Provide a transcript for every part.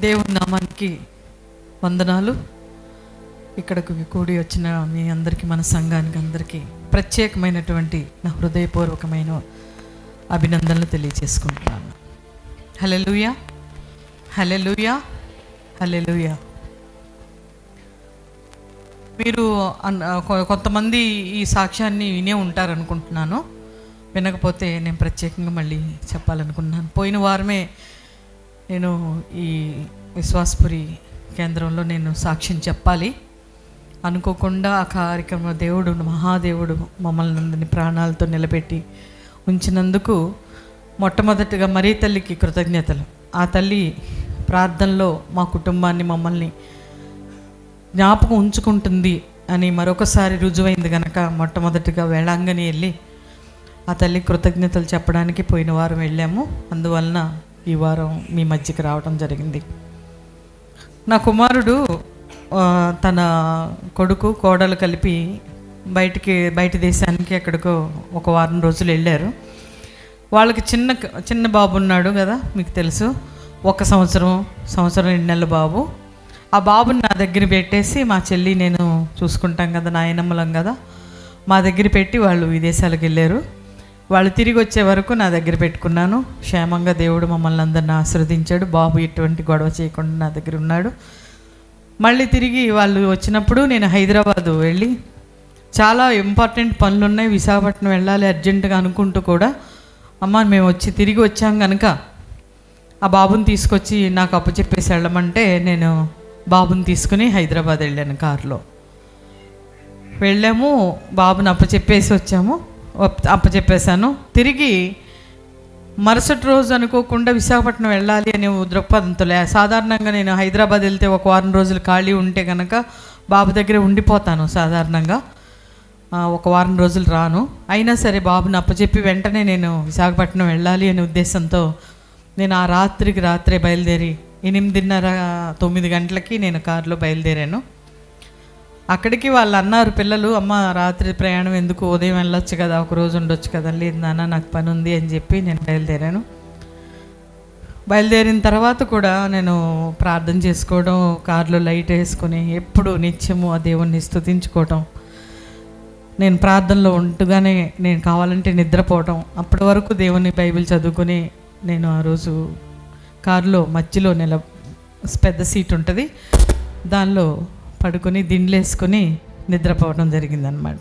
దేవుని నామానికి వందనాలు. ఇక్కడకు కూడి వచ్చిన మీ అందరికీ మన సంఘానికి అందరికీ ప్రత్యేకమైనటువంటి నా హృదయపూర్వకమైన అభినందనలు తెలియజేసుకుంటున్నాను. హలెలుయా హలెలుయా హలెలుయా మీరు అన్- కొంతమంది ఈ సాక్ష్యాన్ని వినే ఉంటారనుకుంటున్నాను. వినకపోతే నేను ప్రత్యేకంగా మళ్ళీ చెప్పాలనుకుంటున్నాను. పోయిన వారమే నేను ఈ విశ్వాసపురి కేంద్రంలో నేను సాక్ష్యం చెప్పాలి. అనుకోకుండా ఆ కార్యక్రమ దేవుడు మహాదేవుడు మమ్మల్ని అందరినీ ప్రాణాలతో నిలబెట్టి ఉంచినందుకు మొట్టమొదటిగా మరీ తల్లికి కృతజ్ఞతలు. ఆ తల్లి ప్రార్థనలో మా కుటుంబాన్ని మమ్మల్ని జ్ఞాపకం ఉంచుకుంటుంది అని మరొకసారి రుజువైంది కనుక మొట్టమొదటిగా వేళాంగని వెళ్ళి ఆ తల్లి కృతజ్ఞతలు చెప్పడానికి పోయిన వారం వెళ్ళాము. అందువలన ఈ వారం మీ మధ్యకి రావడం జరిగింది. నా కుమారుడు తన కొడుకు కోడలు కలిపి బయటికి బయట దేశానికి ఎక్కడికో ఒక వారం రోజులు వెళ్ళారు. వాళ్ళకి చిన్న చిన్న బాబు ఉన్నాడు కదా మీకు తెలుసు. ఒక సంవత్సరం సంవత్సరం రెండు నెలల బాబు. ఆ బాబుని నా దగ్గర పెట్టేసి మా చెల్లి నేను చూసుకుంటాం కదా నాయనమ్మలం కదా. మా దగ్గర పెట్టి వాళ్ళు విదేశాలకు వెళ్ళారు. వాళ్ళు తిరిగి వచ్చే వరకు నా దగ్గర పెట్టుకున్నాను. క్షేమంగా దేవుడు మమ్మల్ని అందరిని ఆశ్రవదించాడు. బాబు ఎటువంటి గొడవ చేయకుండా నా దగ్గర ఉన్నాడు. మళ్ళీ తిరిగి వాళ్ళు వచ్చినప్పుడు నేను హైదరాబాద్ వెళ్ళి చాలా ఇంపార్టెంట్ పనులు ఉన్నాయి విశాఖపట్నం వెళ్ళాలి అర్జెంటుగా అనుకుంటూ కూడా అమ్మ మేము వచ్చి తిరిగి వచ్చాం కనుక ఆ బాబుని తీసుకొచ్చి నాకు అప్పచెప్పేసి వెళ్ళమంటే నేను బాబుని తీసుకుని హైదరాబాద్ వెళ్ళాను కారులో. వెళ్ళాము బాబుని అప్పచెప్పేసి వచ్చాము. అప్పచెప్పేశాను. తిరిగి మరుసటి రోజు అనుకోకుండా విశాఖపట్నం వెళ్ళాలి అనే దృక్పథంతో సాధారణంగా నేను హైదరాబాద్ వెళ్తే ఒక వారం రోజులు ఖాళీ ఉంటే కనుక బాబు దగ్గర ఉండిపోతాను సాధారణంగా. ఒక వారం రోజులు రాను. అయినా సరే బాబుని అప్పచెప్పి వెంటనే నేను విశాఖపట్నం వెళ్ళాలి అనే ఉద్దేశంతో నేను ఆ రాత్రికి రాత్రే బయలుదేరి ఎనిమిదిన్నర తొమ్మిది గంటలకి నేను కారులో బయలుదేరాను. అక్కడికి వాళ్ళు అన్నారు పిల్లలు అమ్మ రాత్రి ప్రయాణం ఎందుకు? ఉదయం వెళ్ళొచ్చు కదా ఒక రోజు ఉండొచ్చు కదా లేదు నాన్న నాకు పని ఉంది అని చెప్పి నేను బయలుదేరాను. బయలుదేరిన తర్వాత కూడా నేను ప్రార్థన చేసుకోవడం కారులో లైట్ వేసుకొని ఎప్పుడు నిత్యము ఆ దేవుణ్ణి స్థుతించుకోవటం నేను ప్రార్థనలో ఉంటుగానే నేను కావాలంటే నిద్రపోవటం అప్పటి వరకు దేవుని బైబిల్ చదువుకొని నేను ఆ రోజు కారులో మధ్యలో నెల పెద్ద సీట్ ఉంటుంది దానిలో పడుకొని దిండ్లేసుకొని నిద్రపోవడం జరిగిందనమాట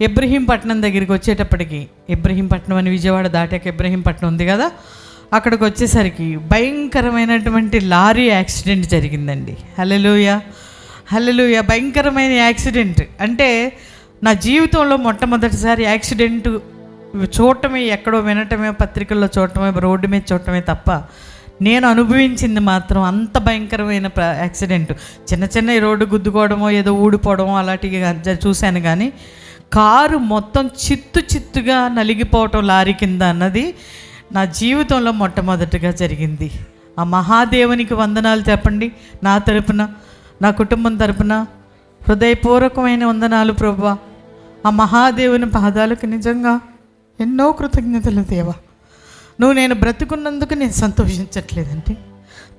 ఇబ్రహీంపట్నం దగ్గరికి వచ్చేటప్పటికి ఇబ్రహీంపట్నం అని విజయవాడ దాటాక ఇబ్రహీంపట్నం ఉంది కదా అక్కడికి వచ్చేసరికి భయంకరమైనటువంటి లారీ యాక్సిడెంట్ జరిగిందండి. హల్లెలూయ హల్లెలూయ భయంకరమైన యాక్సిడెంట్. అంటే నా జీవితంలో మొట్టమొదటిసారి యాక్సిడెంట్ చూడటమే ఎక్కడో వినటమే పత్రికల్లో చూడటమే రోడ్డు మీద చూడటమే తప్ప నేను అనుభవించింది మాత్రం అంత భయంకరమైన యాక్సిడెంట్. చిన్న చిన్న రోడ్డు గుద్దుకోవడమో ఏదో ఊడిపోవడమో అలాంటివి చూశాను కానీ కారు మొత్తం చిత్తు చిత్తుగా నలిగిపోవటం లారీ కింద అన్నది నా జీవితంలో మొట్టమొదటిగా జరిగింది. ఆ మహాదేవునికి వందనాలు చెప్పండి. నా తరపున నా కుటుంబం తరపున హృదయపూర్వకమైన వందనాలు ప్రభా. ఆ మహాదేవుని పాదాలకు నిజంగా ఎన్నో కృతజ్ఞతలు దేవా. నువ్వు నేను బ్రతుకున్నందుకు నేను సంతోషించట్లేదంటే?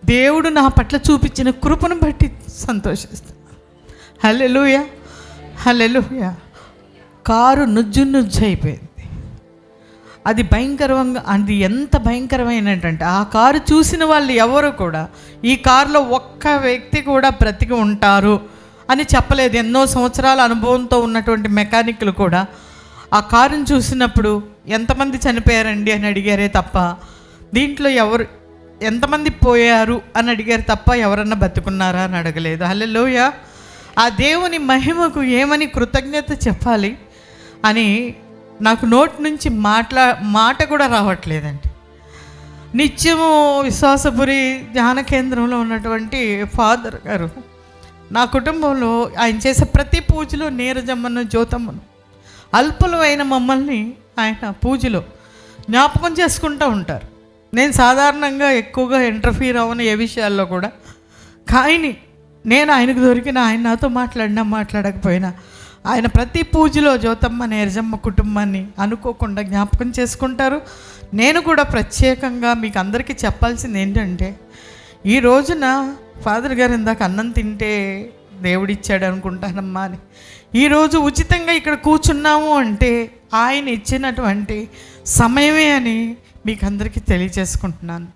దేవుడు నా పట్ల చూపించిన కృపను బట్టి సంతోషిస్తాను హలెలుయ హలెలుయ కారు నుజ్జు నుజ్జు అయిపోయింది. అది భయంకరంగా అది ఎంత భయంకరమైనటంటే ఆ కారు చూసిన వాళ్ళు ఎవరు కూడా ఈ కారులో ఒక్క వ్యక్తి కూడా బ్రతికి ఉంటారు అని చెప్పలేదు. ఎన్నో సంవత్సరాల అనుభవంతో ఉన్నటువంటి మెకానిక్లు కూడా ఆ కారుని చూసినప్పుడు ఎంతమంది చనిపోయారండి అని అడిగారే తప్ప దీంట్లో ఎవరు ఎంతమంది పోయారు అని అడిగారు తప్ప ఎవరన్నా బతుకున్నారా అని అడగలేదు. హల్లెలూయ. ఆ దేవుని మహిమకు ఏమని కృతజ్ఞత చెప్పాలి అని నాకు నోటి నుంచి మాట్లా మాట కూడా రావట్లేదండి. నిత్యము విశ్వాసపురి ధ్యాన కేంద్రంలో ఉన్నటువంటి ఫాదర్ గారు నా కుటుంబంలో ఆయన చేసే ప్రతి పూజలో నీరజమ్మను జ్యోతమ్మను అల్పులమైన మమ్మల్ని ఆయన పూజలో జ్ఞాపకం చేసుకుంటూ ఉంటారు. నేను సాధారణంగా ఎక్కువగా ఇంటర్ఫీర్ అవ్వను ఏ విషయాల్లో కూడా కానీ నేను ఆయనకు దొరికిన ఆయన నాతో మాట్లాడినా మాట్లాడకపోయినా ఆయన ప్రతి పూజలో జ్యోతమ్మ నేర్జమ్మ కుటుంబాన్ని అనుకోకుండా జ్ఞాపకం చేసుకుంటారు. నేను కూడా ప్రత్యేకంగా మీకు అందరికీ చెప్పాల్సింది ఏంటంటే ఈ రోజున ఫాదర్ గారు ఇందాక అన్నం తింటే దేవుడిచ్చాడు అనుకుంటానమ్మా అని ఈరోజు ఉచితంగా ఇక్కడ కూర్చున్నాము అంటే ఆయన ఇచ్చినటువంటి సమయమే అని మీకు అందరికీ తెలియజేసుకుంటున్నాను.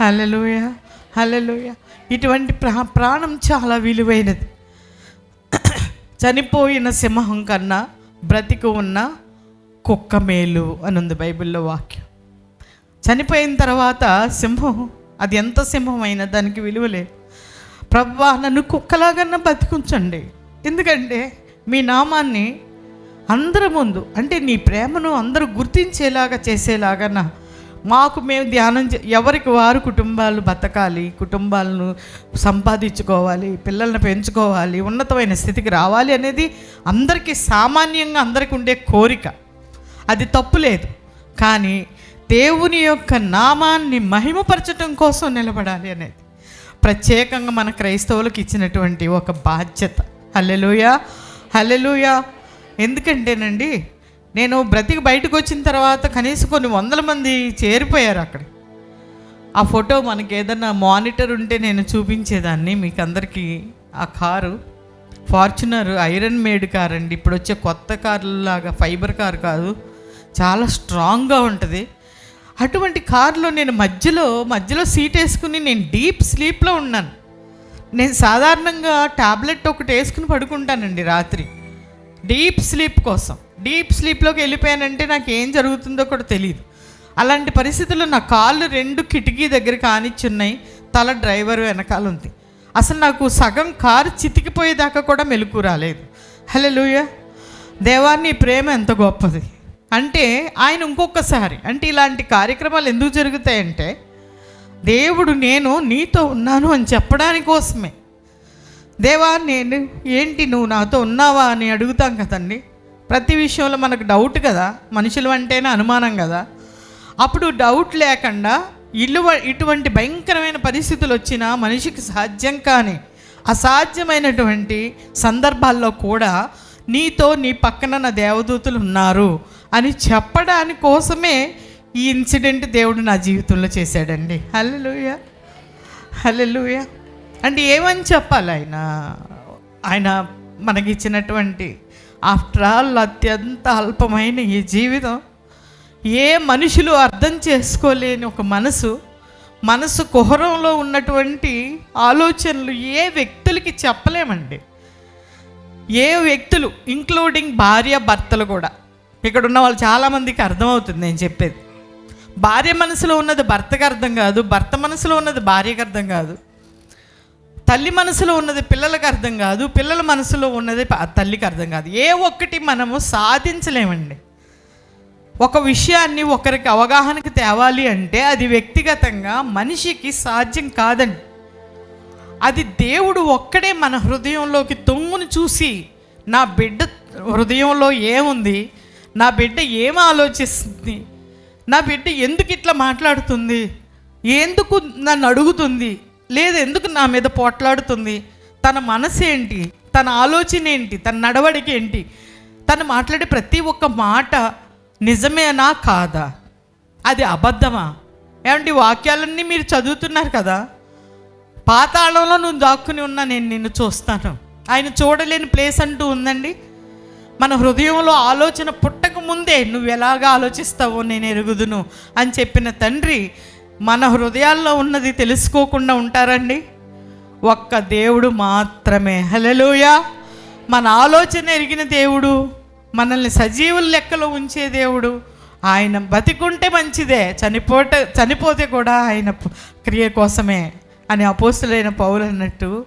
హల్లెలూయ హలలోయ ఇటువంటి ప్రా ప్రాణం చాలా విలువైనది. చనిపోయిన సింహం కన్నా బ్రతికి ఉన్న కుక్క మేలు అని ఉంది బైబిల్లో వాక్యం. చనిపోయిన తర్వాత సింహం అది ఎంత సింహం అయినా దానికి విలువ లేదు. ప్రభా నన్ను కుక్కలాగన్నా బతికించండి. ఎందుకంటే మీ నామాన్ని అందరి ముందు అంటే నీ ప్రేమను అందరూ గుర్తించేలాగా చేసేలాగా మాకు మేము ధ్యానం చే ఎవరికి వారు కుటుంబాలు బతకాలి కుటుంబాలను సంపాదించుకోవాలి పిల్లల్ని పెంచుకోవాలి ఉన్నతమైన స్థితికి రావాలి అనేది అందరికీ సామాన్యంగా అందరికీ ఉండే కోరిక. అది తప్పు లేదు. కానీ దేవుని యొక్క నామాన్ని మహిమపరచడం కోసం నిలబడాలి అనేది. ప్రత్యేకంగా మన క్రైస్తవులకు ఇచ్చినటువంటి ఒక బాధ్యత. హల్లెలూయా. హలెలుయా ఎందుకంటేనండి నేను బ్రతికి బయటకు వచ్చిన తర్వాత కనీసం కొన్ని వందల మంది చేరిపోయారు అక్కడ. ఆ ఫోటో మనకి ఏదన్నా మానిటర్ ఉంటే నేను చూపించేదాన్ని. మీకు అందరికీ ఆ car. Fortuner iron made car అండి. ఇప్పుడు వచ్చే కొత్త కార్లాగా ఫైబర్ కార్ కాదు. చాలా స్ట్రాంగ్గా ఉంటుంది. అటువంటి కారులో నేను మధ్యలో మధ్యలో సీట్ వేసుకుని నేను డీప్ స్లీప్లో ఉన్నాను. నేను సాధారణంగా టాబ్లెట్ ఒకటి వేసుకుని పడుకుంటానండి రాత్రి. డీప్ స్లీప్ కోసం. డీప్ స్లీప్లోకి వెళ్ళిపోయానంటే నాకు ఏం జరుగుతుందో కూడా తెలియదు అలాంటి పరిస్థితుల్లో నా కాళ్ళు రెండు కిటికీ దగ్గర కానిచ్చున్నాయి. తల డ్రైవర్ వెనకాల ఉంది అసలు నాకు సగం కారు చితికిపోయేదాకా కూడా మెలకు రాలేదు. హలో లూయ దేవాన్ని ప్రేమ ఎంత గొప్పది. అంటే ఆయన ఇంకొకసారి అంటే ఇలాంటి కార్యక్రమాలు ఎందుకు జరుగుతాయంటే దేవుడు నేను నీతో ఉన్నాను అని చెప్పడానికి కోసమే దేవా నేను ఏంటి నువ్వు నాతో ఉన్నావా అని అడుగుతాం కదండి. ప్రతి విషయంలో మనకు డౌట్ కదా మనుషులు అంటేనే అనుమానం కదా. అప్పుడు డౌట్ లేకుండా ఇల్లు ఇటువంటి భయంకరమైన పరిస్థితులు వచ్చినా మనిషికి సాధ్యం కాని అసాధ్యమైనటువంటి సందర్భాల్లో కూడా నీతో నీ పక్కన నా దేవదూతలు ఉన్నారు అని చెప్పడానికోసమే కోసమే ఈ ఇన్సిడెంట్ దేవుడు నా జీవితంలో చేశాడండి. హల్లెలూయ. హల్లెలూయ. అంటే ఏమని చెప్పాలి ఆయన? ఆయన మనకిచ్చినటువంటి ఆఫ్టర్ ఆల్ అత్యంత అల్పమైన ఈ జీవితం. ఏ మనుషులు అర్థం చేసుకోలేని ఒక మనసు మనసు కుహరంలో ఉన్నటువంటి ఆలోచనలు ఏ వ్యక్తులకి చెప్పలేమండి. ఏ వ్యక్తులు ఇంక్లూడింగ్ భార్య భర్తలు కూడా. ఇక్కడ ఉన్న వాళ్ళు చాలామందికి అర్థమవుతుంది నేను చెప్పేది. భార్య మనసులో ఉన్నది భర్తకు అర్థం కాదు భర్త మనసులో ఉన్నది భార్యకు అర్థం కాదు. తల్లి మనసులో ఉన్నది పిల్లలకు అర్థం కాదు పిల్లల మనసులో ఉన్నది తల్లికి అర్థం కాదు. ఏ ఒక్కటి మనము సాధించలేమండి. ఒక విషయాన్ని ఒకరికి అవగాహనకు తేవాలి అంటే అది వ్యక్తిగతంగా మనిషికి సాధ్యం కాదండి. అది దేవుడు ఒక్కడే మన హృదయంలోకి తొంగును చూసి నా బిడ్డ హృదయంలో ఏముంది నా బిడ్డ ఏం ఆలోచిస్తుంది నా బిడ్డ ఎందుకు ఇట్లా మాట్లాడుతుంది? ఎందుకు నన్ను అడుగుతుంది? లేదు ఎందుకు నా మీద పోట్లాడుతుంది? తన మనసు ఏంటి తన ఆలోచన ఏంటి తన నడవడిక ఏంటి? తను మాట్లాడే ప్రతి ఒక్క మాట నిజమేనా కాదా? అది అబద్ధమా? ఏమంటే ఈ వాక్యాలన్నీ మీరు చదువుతున్నారు కదా? పాతాళంలో నువ్వు దాక్కుని ఉన్నా నేను నిన్ను చూస్తాను. ఆయన చూడలేని ప్లేస్ అంటూ ఉందండి. మన హృదయంలో ఆలోచన పుట్టక ముందే నువ్వు ఎలాగా ఆలోచిస్తావో నేను ఎరుగుదును అని చెప్పిన తండ్రి మన హృదయాల్లో ఉన్నది తెలుసుకోకుండా ఉంటారండి. ఒక్క దేవుడు మాత్రమే. హలెలూయా మన ఆలోచన ఎరిగిన దేవుడు మనల్ని సజీవుల లెక్కలో ఉంచే దేవుడు ఆయన బతికుంటే మంచిదే చనిపోట చనిపోతే కూడా ఆయన క్రియ కోసమే అని అపోస్తులైన పౌలు అన్నట్టు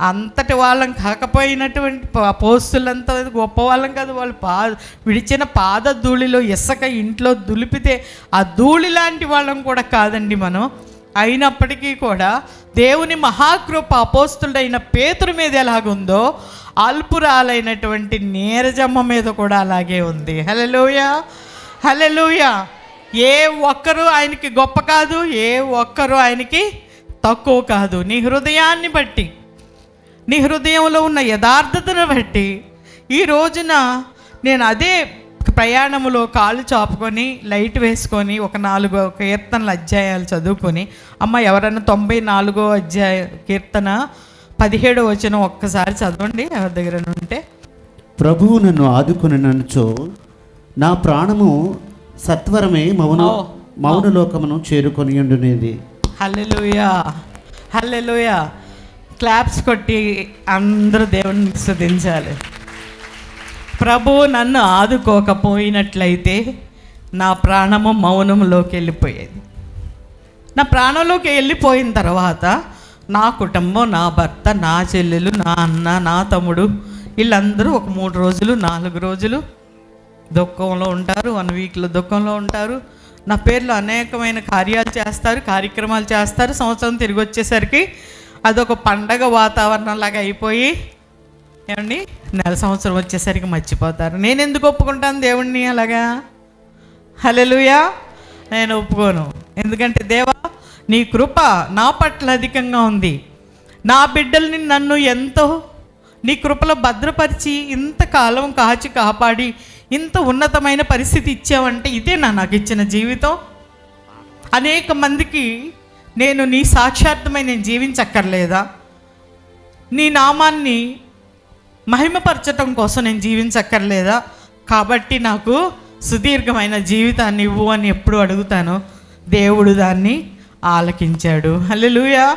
అంతటి వాళ్ళం కాకపోయినటువంటి పోస్తులంతా అపోస్తులంతా గొప్ప వాళ్ళం కాదు. వాళ్ళు పా విడిచిన పాద ధూళిలో ఇసుక ఇంట్లో దులిపితే ఆ ధూళి లాంటి వాళ్ళం కూడా కాదండి మనం. అయినప్పటికీ కూడా దేవుని మహాకృప అపోస్తుడైన పేతురు మీద ఎలాగుందో అల్పురాలైనటువంటి నీరజమ్మ మీద కూడా అలాగే ఉంది. హలలోయ హలలోయ ఏ ఒక్కరు ఆయనకి గొప్ప కాదు ఏ ఒక్కరు ఆయనకి తక్కువ కాదు. నీ హృదయాన్ని బట్టి నీ హృదయంలో ఉన్న యథార్థతను బట్టి ఈ రోజున నేను అదే ప్రయాణములో కాళ్ళు చాపుకొని లైట్ వేసుకొని ఒక నాలుగో కీర్తనల అధ్యాయాలు చదువుకొని అమ్మ ఎవరైనా తొంభై నాలుగో అధ్యాయ కీర్తన పదిహేడో వచ్చిన ఒక్కసారి చదవండి ఎవరి దగ్గర ఉంటే ప్రభువు నన్ను ఆదుకుని నన్నుచో నా ప్రాణము సత్వరమే మౌన. మౌనలోకమును చేరుకొని ఉండునేది హల్లెలూయా హల్లెలూయా క్లాప్స్ కొట్టి అందరూ దేవుణ్ణి స్తుతించాలి ప్రభు నన్ను ఆదుకోకపోయినట్లయితే నా ప్రాణము మౌనంలోకి వెళ్ళిపోయేది. నా ప్రాణంలోకి వెళ్ళిపోయిన తర్వాత నా కుటుంబం నా భర్త నా చెల్లెలు నా అన్న నా తమ్ముడు వీళ్ళందరూ ఒక మూడు రోజులు నాలుగు రోజులు దుఃఖంలో ఉంటారు వన్ వీక్లో దుఃఖంలో ఉంటారు. నా పేర్లో అనేకమైన కార్యాలు చేస్తారు కార్యక్రమాలు చేస్తారు. సంవత్సరం తిరిగి వచ్చేసరికి అదొక పండగ వాతావరణం లాగా అయిపోయి ఏమండి? నెల సంవత్సరం వచ్చేసరికి మర్చిపోతారు. నేను ఎందుకు ఒప్పుకుంటాను దేవుణ్ణి అలాగా? హలెలుయా నేను ఒప్పుకోను. ఎందుకంటే దేవా నీ కృప నా పట్ల అధికంగా ఉంది. నా బిడ్డల్ని నన్ను ఎంతో నీ కృపలో భద్రపరిచి ఇంతకాలం కాచి కాపాడి ఇంత ఉన్నతమైన పరిస్థితి ఇచ్చావంటే ఇదే నా నాకు ఇచ్చిన జీవితం? అనేక మందికి నేను నీ సాక్షార్థమై నేను జీవించక్కర్లేదా? నీ నామాన్ని మహిమపరచటం కోసం నేను జీవించక్కర్లేదా? కాబట్టి నాకు సుదీర్ఘమైన జీవితాన్ని ఇవ్వు అని ఎప్పుడు అడుగుతాను. దేవుడు దాన్ని ఆలకించాడు. హల్లెలూయా!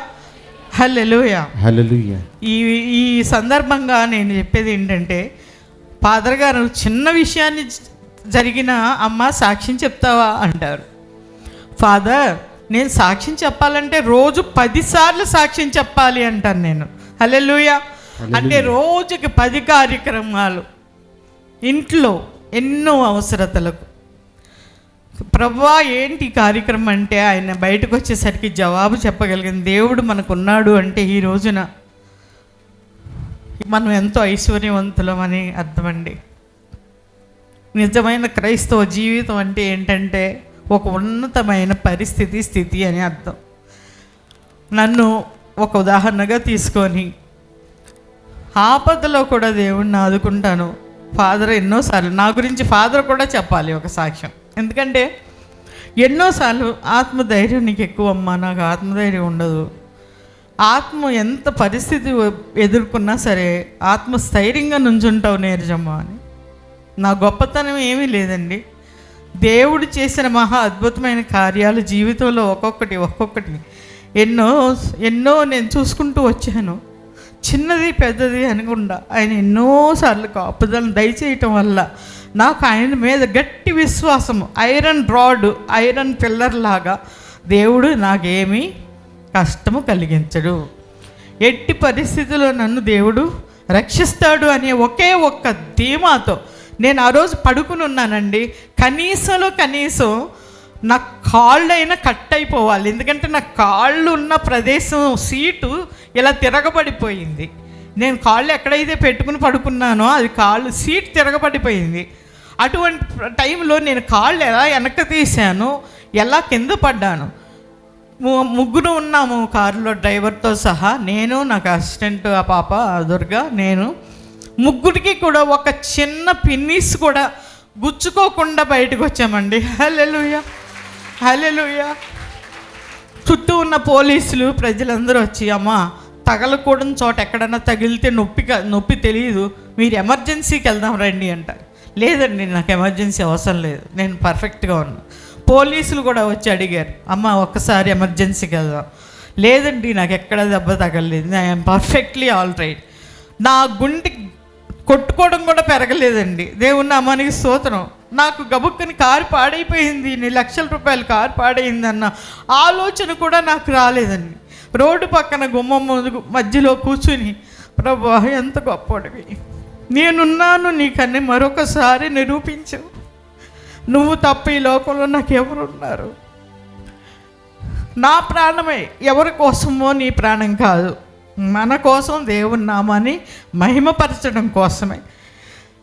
హల్లెలూయా! హల్లెలూయా! ఈ ఈ సందర్భంగా నేను చెప్పేది ఏంటంటే ఫాదర్ గారు చిన్న విషయాన్ని జరిగిన అమ్మ సాక్ష్యం చెప్తావా అంటారు. ఫాదర్ నేను సాక్ష్యం చెప్పాలంటే రోజు పదిసార్లు సాక్ష్యం చెప్పాలి అంటాను నేను. హల్లెలూయా. అంటే రోజుకి పది కార్యక్రమాలు. ఇంట్లో ఎన్నో అవసరతలకు. ప్రభా ఏంటి కార్యక్రమం అంటే? ఆయన బయటకు వచ్చేసరికి జవాబు చెప్పగలిగిన దేవుడు మనకున్నాడు అంటే ఈ రోజున మనం ఎంతో ఐశ్వర్యవంతులమని అర్థమండి. నిజమైన క్రైస్తవ జీవితం అంటే ఏంటంటే ఒక ఉన్నతమైన పరిస్థితి స్థితి అని అర్థం. నన్ను ఒక ఉదాహరణగా తీసుకొని ఆపదలో కూడా దేవుణ్ణి ఆదుకుంటాను. ఫాదర్ ఎన్నోసార్లు నా గురించి ఫాదర్ కూడా చెప్పాలి ఒక సాక్ష్యం. ఎందుకంటే ఎన్నోసార్లు ఆత్మధైర్యం నీకు ఎక్కువ అమ్మా నాకు ఆత్మధైర్యం ఉండదు. ఆత్మ ఎంత పరిస్థితి ఎదుర్కొన్నా సరే ఆత్మ స్థైర్యంగా నుంచుంటావు నేర్జమ్మ అని. నా గొప్పతనం ఏమీ లేదండి. దేవుడు చేసిన మహా అద్భుతమైన కార్యాలు జీవితంలో ఒక్కొక్కటి ఒక్కొక్కటి. ఎన్నో ఎన్నో నేను చూసుకుంటూ వచ్చాను. చిన్నది పెద్దది అనకుండా ఆయన ఎన్నోసార్లు కాపుదలను దయచేయటం వల్ల నాకు ఆయన మీద గట్టి విశ్వాసము ఐరన్ రాడ్ ఐరన్ పిల్లర్ లాగా దేవుడు నాకేమీ కష్టము కలిగించడు. ఎట్టి పరిస్థితుల్లో నన్ను దేవుడు రక్షిస్తాడు అనే ఒకే ఒక్క ధీమాతో నేను ఆ రోజు పడుకుని ఉన్నానండి. కనీసంలో కనీసం నా కాళ్ళైనా కట్ అయిపోవాలి. ఎందుకంటే నా కాళ్ళు ఉన్న ప్రదేశం సీటు ఇలా తిరగబడిపోయింది. నేను కాళ్ళు ఎక్కడైతే పెట్టుకుని పడుకున్నానో అది కాళ్ళు సీట్ తిరగబడిపోయింది. అటువంటి టైంలో నేను కాళ్ళు ఎలా వెనక్కి తీశాను ఎలా కింద పడ్డాను. ము- ముగ్గురు ఉన్నాము కారులో డ్రైవర్తో సహా. నేను నాకు అసిస్టెంట్ ఆ పాప ఆ దుర్గా నేను ముగ్గురికి కూడా ఒక చిన్న పిన్నీస్ కూడా గుచ్చుకోకుండా బయటకు వచ్చామండి. హల్లెలూయా. హల్లెలూయా. చుట్టూ ఉన్న పోలీసులు ప్రజలందరూ వచ్చి అమ్మ తగలకూడని చోట ఎక్కడన్నా తగిలితే నొప్పి క- నొప్పి తెలియదు. మీరు ఎమర్జెన్సీకి వెళ్దాం రండి అంటారు లేదండి నాకు ఎమర్జెన్సీ అవసరం లేదు. నేను పర్ఫెక్ట్గా ఉన్నా. పోలీసులు కూడా వచ్చి అడిగారు అమ్మ ఒక్కసారి ఎమర్జెన్సీకి వెళ్దాం. లేదండి నాకు ఎక్కడ దెబ్బ తగలలేదు. నేను పర్ఫెక్ట్లీ ఆల్ రైట్. నా గుండె కొట్టుకోవడం కూడా పెరగలేదండి. దేవుని నామానికి స్తోత్రం. నాకు గబుక్కని కారు పాడైపోయింది ఇన్ని లక్షల రూపాయలు కారు పాడైంది అన్న ఆలోచన కూడా నాకు రాలేదండి. రోడ్డు పక్కన గుమ్మం ముందు మధ్యలో కూర్చుని ప్రభు ఎంత గొప్పడివి నేనున్నాను నీకన్నీ మరొకసారి నిరూపించు. నువ్వు తప్ప ఈ లోకంలో నాకు ఎవరున్నారు నా ప్రాణమే ఎవరి కోసమో నీ ప్రాణం కాదు. మన కోసం దేవుని నామాన్ని మహిమపరచడం కోసమే.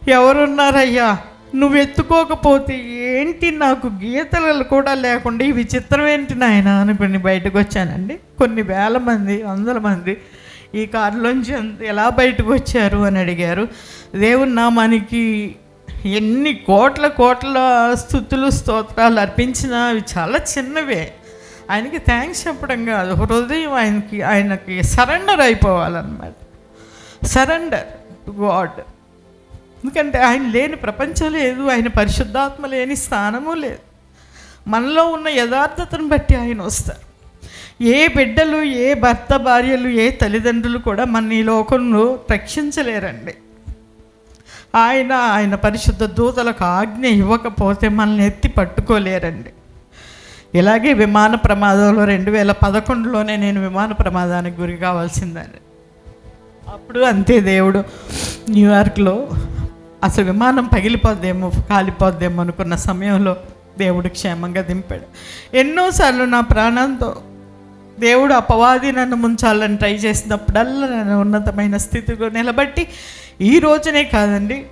ఎవరున్నారయ్యా? నువ్వు ఎత్తుకోకపోతే ఏంటి నాకు గీతలు కూడా లేకుండా ఈ విచిత్రం ఏంటి నాయన అనుకుని బయటకు వచ్చానండి. కొన్ని వేల మంది వందల మంది ఈ కారులోంచి ఎలా బయటకు వచ్చారు అని అడిగారు. దేవుని నామానికి ఎన్ని కోట్ల కోట్ల స్థుతులు స్తోత్రాలు అర్పించినా అవి చాలా చిన్నవే. ఆయనకి థ్యాంక్స్ చెప్పడం కాదు. హృదయం ఆయనకి ఆయనకి సరెండర్ అయిపోవాలన్నమాట. సరెండర్ టు గాడ్ ఎందుకంటే ఆయన లేని ప్రపంచం లేదు ఆయన పరిశుద్ధాత్మ లేని స్థానము లేదు. మనలో ఉన్న యథార్థతను బట్టి ఆయన వస్తారు. ఏ బిడ్డలు ఏ భర్త భార్యలు ఏ తల్లిదండ్రులు కూడా మన ఈ లోకంలో రక్షించలేరండి. ఆయన ఆయన పరిశుద్ధ దూతలకు ఆజ్ఞ ఇవ్వకపోతే మనల్ని ఎత్తి పట్టుకోలేరండి. ఇలాగే విమాన ప్రమాదంలో రెండు వేల పదకొండులోనే నేను విమాన ప్రమాదానికి గురి కావాల్సిందని. అప్పుడు అంతే దేవుడు న్యూయార్క్లో అసలు విమానం పగిలిపోద్దేమో కాలిపోద్దేమో అనుకున్న సమయంలో దేవుడు క్షేమంగా దింపాడు. ఎన్నోసార్లు నా ప్రాణంతో దేవుడు అపవాది నన్ను ముంచాలని ట్రై చేసినప్పుడల్లా నన్ను ఉన్నతమైన స్థితిలో నిలబట్టి ఈ రోజునే కాదండి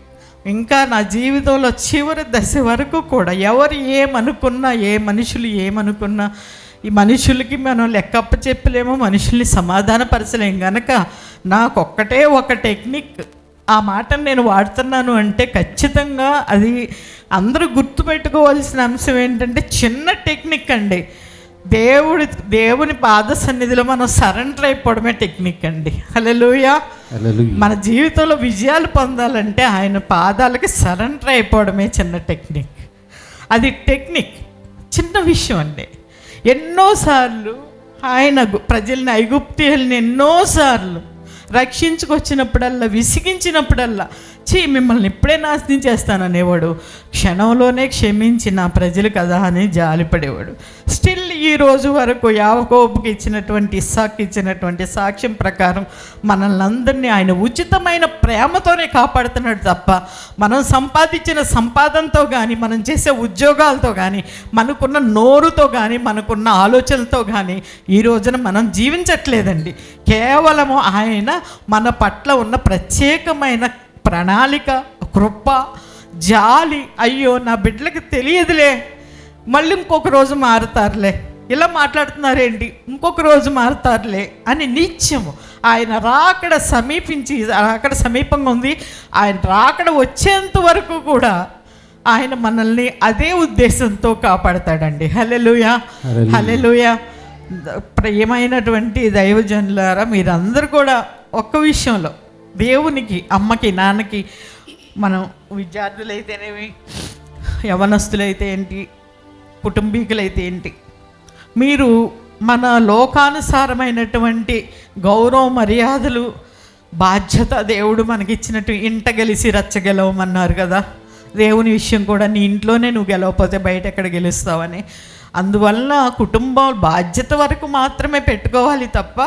ఇంకా నా జీవితంలో చివరి దశ వరకు కూడా ఎవరు ఏమనుకున్నా ఏ మనుషులు ఏమనుకున్నా ఈ మనుషులకి మనం లెక్కప్ప చెప్పలేమో మనుషుల్ని సమాధానపరచలేం. గనక నాకొక్కటే ఒక టెక్నిక్ ఆ మాటను నేను వాడుతున్నాను అంటే ఖచ్చితంగా అది అందరూ గుర్తుపెట్టుకోవాల్సిన అంశం ఏంటంటే చిన్న టెక్నిక్ అండి. దేవుడి దేవుని పాద సన్నిధిలో మనం సరెండర్ అయిపోవడమే టెక్నిక్ అండి. హల్లెలూయా మన జీవితంలో విజయాలు పొందాలంటే ఆయన పాదాలకి సరెండర్ అయిపోవడమే చిన్న టెక్నిక్ అది టెక్నిక్ చిన్న విషయం అండి. ఎన్నోసార్లు ఆయన ప్రజల్ని ఐగుప్తీయుల్ని ఎన్నోసార్లు రక్షించుకొచ్చినప్పుడల్లా విసిగించినప్పుడల్లా చీ మిమ్మల్ని ఇప్పుడే నాశనం చేస్తాననేవాడు క్షణంలోనే క్షమించి నా ప్రజలు కదా అని జాలిపడేవాడు. స్టిల్ ఈ రోజు వరకు యావకోపుకి ఇచ్చినటువంటి ఇస్సాకి ఇచ్చినటువంటి సాక్ష్యం ప్రకారం మనల్ని అందరినీ ఆయన ఉచితమైన ప్రేమతోనే కాపాడుతున్నాడు తప్ప మనం సంపాదించిన సంపాదనతో కానీ మనం చేసే ఉద్యోగాలతో కానీ మనకున్న నోరుతో కానీ మనకున్న ఆలోచనలతో కానీ ఈ రోజున మనం జీవించట్లేదండి. కేవలము ఆయన మన పట్ల ఉన్న ప్రత్యేకమైన ప్రణాళిక కృప జాలి. అయ్యో నా బిడ్డలకు తెలియదులే. మళ్ళీ ఇంకొక రోజు మారుతారులే. ఇలా మాట్లాడుతున్నారేంటి? ఇంకొక రోజు మారుతారులే అని నిత్యము. ఆయన రాకడ సమీపించి రాకడ సమీపంగా ఉంది. ఆయన రాకడ వచ్చేంత వరకు కూడా ఆయన మనల్ని అదే ఉద్దేశంతో కాపాడతాడండి. హలెలుయా. హలెలుయా ప్రియమైనటువంటి దైవజనులారా మీరందరూ కూడా ఒక్క విషయంలో దేవునికి అమ్మకి నాన్నకి మనం విద్యార్థులైతేనేమి యవనస్తులైతే ఏంటి కుటుంబీకులైతే ఏంటి మీరు మన లోకానుసారమైనటువంటి గౌరవ మర్యాదలు బాధ్యత దేవుడు మనకిచ్చినట్టు ఇంట గెలిచి రచ్చగెలవమన్నారు కదా. దేవుని విషయం కూడా నీ ఇంట్లోనే నువ్వు గెలవకపోతే బయట ఎక్కడ గెలుస్తావని. అందువల్ల కుటుంబం బాధ్యత వరకు మాత్రమే పెట్టుకోవాలి తప్ప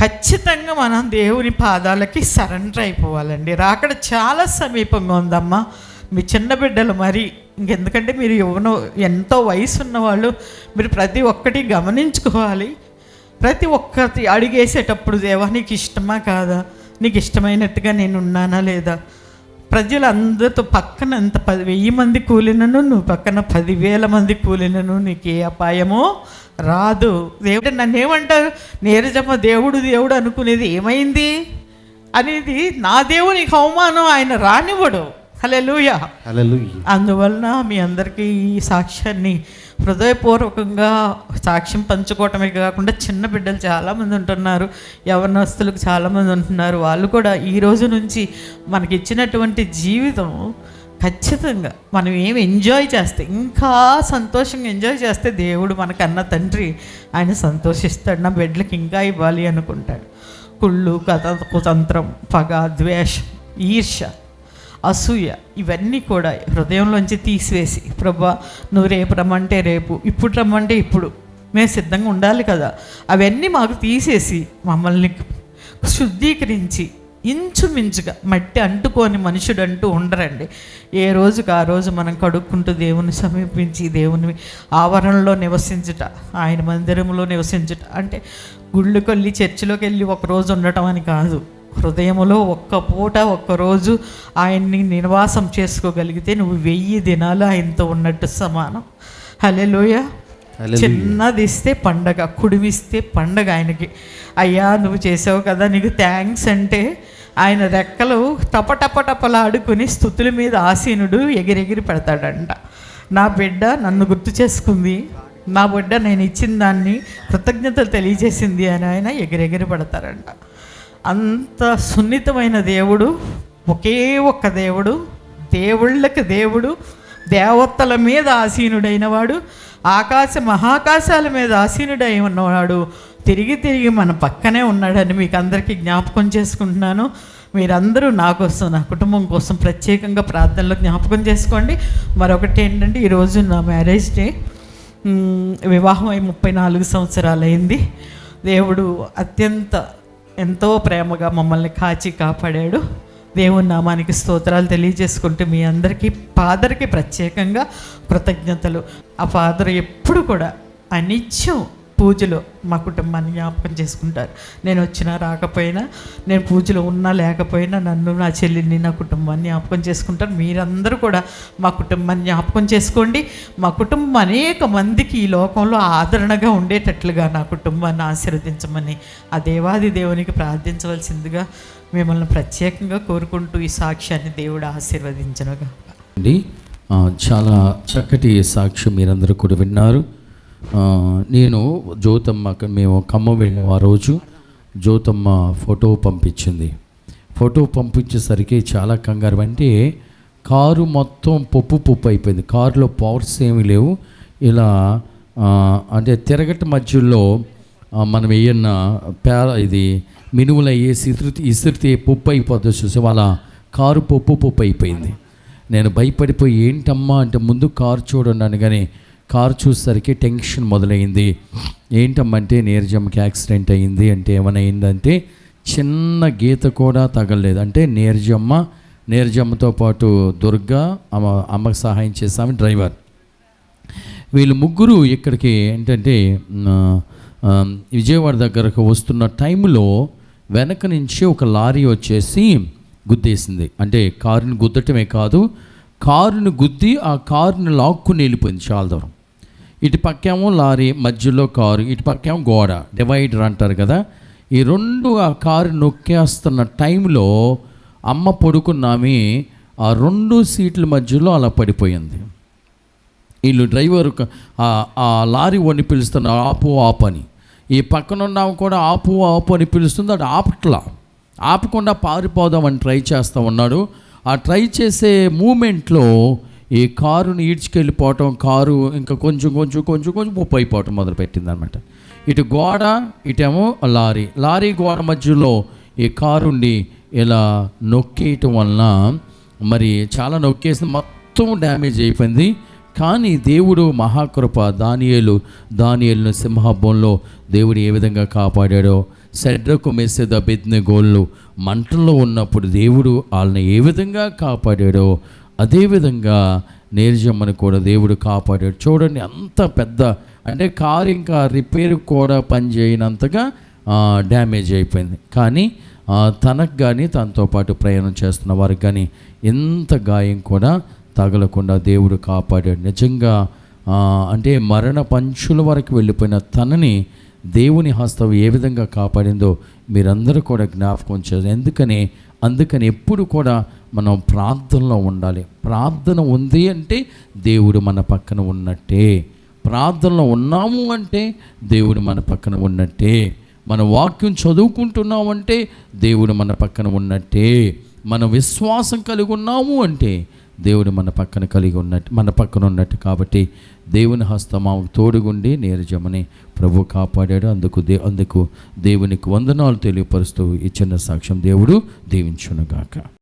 ఖచ్చితంగా మనం దేవుని పాదాలకి సరెండర్ అయిపోవాలండి. రాకడ చాలా సమీపంగా ఉందమ్మా. మీ చిన్న బిడ్డలు మరి ఇంకెందుకంటే మీరు యువన ఎంతో వయసు ఉన్నవాళ్ళు మీరు ప్రతి ఒక్కటి గమనించుకోవాలి. ప్రతి ఒక్కటి అడిగేసేటప్పుడు దేవా నీకు ఇష్టమా కాదా? నీకు ఇష్టమైనట్టుగా నేను ఉన్నానా లేదా? ప్రజలందరితో పక్కన ఎంత పది వెయ్యి మంది కూలినను నువ్వు పక్కన పదివేల మంది కూలినను నీకు ఏ అపాయమో రాదు. దేవుడు నన్ను ఏమంటారు నేరజమ్మ దేవుడు దేవుడు అనుకునేది ఏమైంది? అనేది నా దేవునికి అవమానం ఆయన రానివ్వడు. అందువలన మీ అందరికీ ఈ సాక్ష్యాన్ని హృదయపూర్వకంగా సాక్ష్యం పంచుకోవటమే కాకుండా చిన్న బిడ్డలు చాలామంది ఉంటున్నారు యవనస్తులకు చాలామంది ఉంటున్నారు. వాళ్ళు కూడా ఈ రోజు నుంచి మనకి ఇచ్చినటువంటి జీవితం ఖచ్చితంగా మనం ఏం ఎంజాయ్ చేస్తే ఇంకా సంతోషంగా ఎంజాయ్ చేస్తే దేవుడు మనకన్న తండ్రి ఆయన సంతోషిస్తాడు నా బిడ్డలకి ఇంకా ఇవ్వాలి అనుకుంటాడు. కుళ్ళు కథ కుతంత్రం పగ ద్వేషం ఈర్ష్య అసూయ ఇవన్నీ కూడా హృదయంలోంచి తీసివేసి ప్రభా నువ్వు రేపు రమ్మంటే రేపు ఇప్పుడు రమ్మంటే ఇప్పుడు మేము సిద్ధంగా ఉండాలి కదా. అవన్నీ మాకు తీసేసి మమ్మల్ని శుద్ధీకరించి ఇంచుమించుగా మట్టి అంటుకొని మనుషుడు అంటూ ఉండరండి. ఏ రోజుకి ఆ రోజు మనం కడుక్కుంటూ దేవుని సమీపించి దేవుని ఆవరణలో నివసించుట ఆయన మందిరంలో నివసించుట అంటే గుళ్ళకి వెళ్ళి చర్చిలోకి వెళ్ళి ఒక రోజు ఉండటం అని కాదు. హృదయములో ఒక్క పూట ఒక్క రోజు ఆయన్ని నివాసం చేసుకోగలిగితే నువ్వు వెయ్యి దినాలు ఆయనతో ఉన్నట్టు సమానం. Hallelujah hallelujah. చిన్నది ఇస్తే పండగ కుడివిస్తే పండగ ఆయనకి. అయ్యా నువ్వు చేసావు కదా నీకు థ్యాంక్స్ అంటే ఆయన రెక్కలు టప టప టపలాడుకుని స్థుతుల మీద ఆసీనుడు ఎగిరెగిరి పెడతాడంట. నా బిడ్డ నన్ను గుర్తు చేసుకుంది. నా బిడ్డ నేను ఇచ్చిన దాన్ని కృతజ్ఞతలు తెలియజేసింది అని ఆయన ఎగిరెగిరి పడతారంట. అంత సున్నితమైన దేవుడు ఒకే ఒక్క దేవుడు దేవుళ్ళకి దేవుడు దేవతల మీద ఆసీనుడైన వాడు ఆకాశ మహాకాశాల మీద ఆసీనుడై ఉన్నవాడు తిరిగి తిరిగి మన పక్కనే ఉన్నాడని మీకు అందరికీ జ్ఞాపకం చేసుకుంటున్నాను. మీరందరూ నా కోసం నా కుటుంబం కోసం ప్రత్యేకంగా ప్రార్థనలో జ్ఞాపకం చేసుకోండి. మరొకటి ఏంటంటే ఈరోజు నా మ్యారేజ్ డే. వివాహం అయి ముప్పై నాలుగు సంవత్సరాలు అయింది దేవుడు అత్యంత ఎంతో ప్రేమగా మమ్మల్ని కాచి కాపాడాడు. దేవుని నామానికి స్తోత్రాలు తెలియజేసుకుంటూ మీ అందరికీ ఫాదర్కి ప్రత్యేకంగా కృతజ్ఞతలు. ఆ ఫాదర్ ఎప్పుడు కూడా అనిత్యం పూజలో మా కుటుంబాన్ని జ్ఞాపకం చేసుకుంటారు. నేను వచ్చినా రాకపోయినా నేను పూజలో ఉన్నా లేకపోయినా నన్ను నా చెల్లిని నా కుటుంబాన్ని జ్ఞాపకం చేసుకుంటారు. మీరందరూ కూడా మా కుటుంబాన్ని జ్ఞాపకం చేసుకోండి. మా కుటుంబం అనేక మందికి ఈ లోకంలో ఆదరణగా ఉండేటట్లుగా నా కుటుంబాన్ని ఆశీర్వదించమని ఆ దేవాది దేవునికి ప్రార్థించవలసిందిగా మిమ్మల్ని ప్రత్యేకంగా కోరుకుంటూ ఈ సాక్ష్యాన్ని దేవుడు ఆశీర్వదించనుగా అండి చాలా చక్కటి సాక్ష్యం మీరందరూ కూడా విన్నారు. నేను జ్యోతమ్మ మేము ఖమ్మం వెళ్ళాము ఆ రోజు జ్యోతమ్మ ఫోటో పంపించింది. ఫోటో పంపించేసరికి చాలా కంగారు. అంటే కారు మొత్తం పప్పు పప్పు అయిపోయింది. కారులో పవర్స్ ఏమీ లేవు. ఇలా అంటే తిరగట మధ్యలో మనం ఏయన్న పే ఇది మినుములు వేసి ఇసురుతి ఇసురితే పప్పు అయిపోతుంది చూసి వాళ్ళ కారు పప్పు పప్పు అయిపోయింది. నేను భయపడిపోయి ఏంటమ్మా అంటే ముందు కారు చూడండి కానీ కారు చూసేసరికి టెన్షన్ మొదలైంది. ఏంటమ్మంటే నీరజమ్మకి యాక్సిడెంట్ అయింది అంటే ఏమైనా చిన్న గీత కూడా తగలలేదు. అంటే నీరజమ్మ నీరజమ్మతో పాటు దుర్గా అమ్మ అమ్మకు సహాయం చేసాము డ్రైవర్. వీళ్ళు ముగ్గురు ఇక్కడికి ఏంటంటే విజయవాడ దగ్గరకు వస్తున్న టైంలో వెనక నుంచి ఒక లారీ వచ్చేసి గుద్దేసింది. అంటే కారుని గుద్దటమే కాదు కారుని గుద్ది ఆ కారుని లాక్కుని వెళ్ళిపోయింది చాలా దూరం. ఇటు పక్కేమో లారీ మధ్యలో కారు ఇటు పక్కేమో గోడ డివైడర్ అంటారు కదా. ఈ రెండు ఆ కారు నొక్కేస్తున్న టైంలో అమ్మ పడుకున్నామి ఆ రెండు సీట్ల మధ్యలో అలా పడిపోయింది. వీళ్ళు డ్రైవర్ ఆ- లారీ వన్ని పిలుస్తున్న ఆపు ఆపు అని. ఈ పక్కన ఉన్నాము కూడా ఆపు ఆపు అని పిలుస్తుంది అది ఆపట్లా. ఆపకుండా పారిపోదామని ట్రై చేస్తూ ఉన్నాడు. ఆ ట్రై చేసే మూమెంట్లో ఈ కారుని ఈడ్చుకెళ్ళిపోవటం కారు ఇంకా కొంచెం కొంచెం కొంచెం కొంచెం ముప్పు అయిపోవటం మొదలుపెట్టింది అనమాట ఇటు గోడ ఇటేమో లారీ. లారీ గోడ మధ్యలో ఈ కారుండి ఇలా నొక్కేయటం వలన మరి చాలా నొక్కేసి మొత్తం డ్యామేజ్ అయిపోయింది. కానీ దేవుడు మహాకృప దానియేలు దానియేలును సింహభంలో దేవుడు ఏ విధంగా కాపాడాడో సెడ్రకు మెస్సెద బెద్నె గోళ్ళు మంటల్లో ఉన్నప్పుడు దేవుడు వాళ్ళని ఏ విధంగా కాపాడాడో అదేవిధంగా నేర్జమ్మని కూడా దేవుడు కాపాడాడు. చూడండి అంత పెద్ద అంటే కారు ఇంకా రిపేర్ కూడా పనిచేయనంతగా డ్యామేజ్ అయిపోయింది. కానీ తనకు కానీ తనతో పాటు ప్రయాణం చేస్తున్న వారికి కానీ ఎంత గాయం కూడా తగలకుండా దేవుడు కాపాడాడు. నిజంగా అంటే మరణ పంచుల వరకు వెళ్ళిపోయిన తనని దేవుని హస్తం ఏ విధంగా కాపాడిందో మీరందరూ కూడా జ్ఞాపకం చేయాలి ఎందుకని? అందుకని ఎప్పుడు కూడా మనం ప్రార్థనలో ఉండాలి. ప్రార్థన ఉంది అంటే దేవుడు మన పక్కన ఉన్నట్టే. ప్రార్థనలో ఉన్నాము అంటే దేవుడు మన పక్కన ఉన్నట్టే. మన వాక్యం చదువుకుంటున్నామంటే దేవుడు మన పక్కన ఉన్నట్టే. మన విశ్వాసం కలిగి ఉన్నాము అంటే దేవుడు మన పక్కన కలిగి ఉన్నట్టు మన పక్కన ఉన్నట్టు కాబట్టి దేవుని హస్తమాకు తోడుగుండి నీరజమని ప్రభు కాపాడాడు. అందుకు దే అందుకు దేవునికి వందనాలు తెలియపరుస్తూ ఇచ్చిన సాక్ష్యం దేవుడు దీవించునుగాక.